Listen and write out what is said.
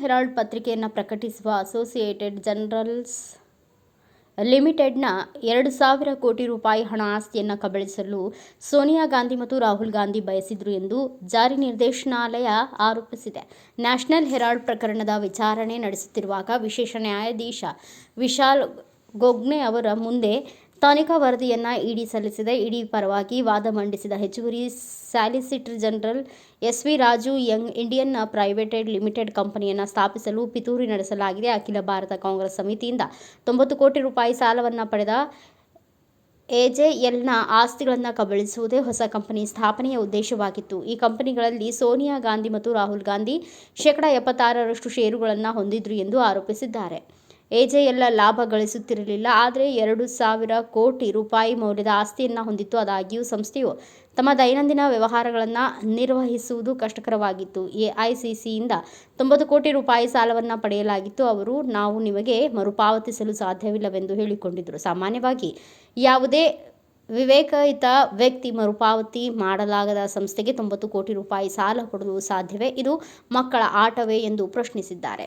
Herald ಪತ್ರಿಕೆಯನ್ನು ಪ್ರಕಟಿಸುವ associated generals ಲಿಮಿಟೆಡ್ನ ಎರಡು ಸಾವಿರ ಕೋಟಿ ರೂಪಾಯಿ ಹಣ ಆಸ್ತಿಯನ್ನು ಕಬಳಿಸಲು ಸೋನಿಯಾ ಗಾಂಧಿ ಮತ್ತು ರಾಹುಲ್ ಗಾಂಧಿ ಬಯಸಿದ್ರು ಎಂದು ಜಾರಿ ನಿರ್ದೇಶನಾಲಯ ಆರೋಪಿಸಿದೆ. ನ್ಯಾಷನಲ್ ಹೆರಾಲ್ಡ್ ಪ್ರಕರಣದ ವಿಚಾರಣೆ ನಡೆಸುತ್ತಿರುವಾಗ ವಿಶೇಷ ನ್ಯಾಯಾಧೀಶ ವಿಶಾಲ್ ಗೊಗ್ನೆ ಅವರ ಮುಂದೆ ತನಿಖಾ ವರದಿಯನ್ನು ಇಡಿ ಸಲ್ಲಿಸಿದೆ. ಇಡಿ ಪರವಾಗಿ ವಾದ ಮಂಡಿಸಿದ ಹೆಚ್ಚುವರಿ solicitor general S V Raju, young Indian private limited ಕಂಪನಿಯನ್ನು ಸ್ಥಾಪಿಸಲು ಪಿತೂರಿ ನಡೆಸಲಾಗಿದೆ. ಅಖಿಲ ಭಾರತ ಕಾಂಗ್ರೆಸ್ ಸಮಿತಿಯಿಂದ ತೊಂಬತ್ತು ಕೋಟಿ ರೂಪಾಯಿ ಸಾಲವನ್ನು ಪಡೆದ ಎಜೆಎಲ್ನ ಆಸ್ತಿಗಳನ್ನು ಕಬಳಿಸುವುದೇ ಹೊಸ ಕಂಪನಿ ಸ್ಥಾಪನೆಯ ಉದ್ದೇಶವಾಗಿತ್ತು. ಈ ಕಂಪನಿಗಳಲ್ಲಿ ಸೋನಿಯಾ ಗಾಂಧಿ ಮತ್ತು ರಾಹುಲ್ ಗಾಂಧಿ ಶೇಕಡ ಎಪ್ಪತ್ತಾರರಷ್ಟು ಷೇರುಗಳನ್ನು ಹೊಂದಿದ್ರು ಎಂದು ಆರೋಪಿಸಿದ್ದಾರೆ. ಎಜೆಎಲ್ ಲಾಭ ಗಳಿಸುತ್ತಿರಲಿಲ್ಲ. ಆದರೆ ಎರಡು ಸಾವಿರ ಕೋಟಿ ರೂಪಾಯಿ ಮೌಲ್ಯದ ಆಸ್ತಿಯನ್ನು ಹೊಂದಿತ್ತು. ಅದಾಗಿಯೂ ಸಂಸ್ಥೆಯು ತಮ್ಮ ದೈನಂದಿನ ವ್ಯವಹಾರಗಳನ್ನು ನಿರ್ವಹಿಸುವುದು ಕಷ್ಟಕರವಾಗಿತ್ತು. ಎಐಸಿಸಿಯಿಂದ ತೊಂಬತ್ತು ಕೋಟಿ ರೂಪಾಯಿ ಸಾಲವನ್ನು ಪಡೆಯಲಾಗಿತ್ತು. ಅವರು, ನಾವು ನಿಮಗೆ ಮರುಪಾವತಿಸಲು ಸಾಧ್ಯವಿಲ್ಲವೆಂದು ಹೇಳಿಕೊಂಡಿದ್ದರು ಸಾಮಾನ್ಯವಾಗಿ ಯಾವುದೇ ವಿವೇಕಯುತ ವ್ಯಕ್ತಿ ಮರುಪಾವತಿ ಮಾಡಲಾಗದ ಸಂಸ್ಥೆಗೆ ತೊಂಬತ್ತು ಕೋಟಿ ರೂಪಾಯಿ ಸಾಲ ಕೊಡಲು ಸಾಧ್ಯವೇ? ಇದು ಮಕ್ಕಳ ಆಟವೇ? ಎಂದು ಪ್ರಶ್ನಿಸಿದ್ದಾರೆ.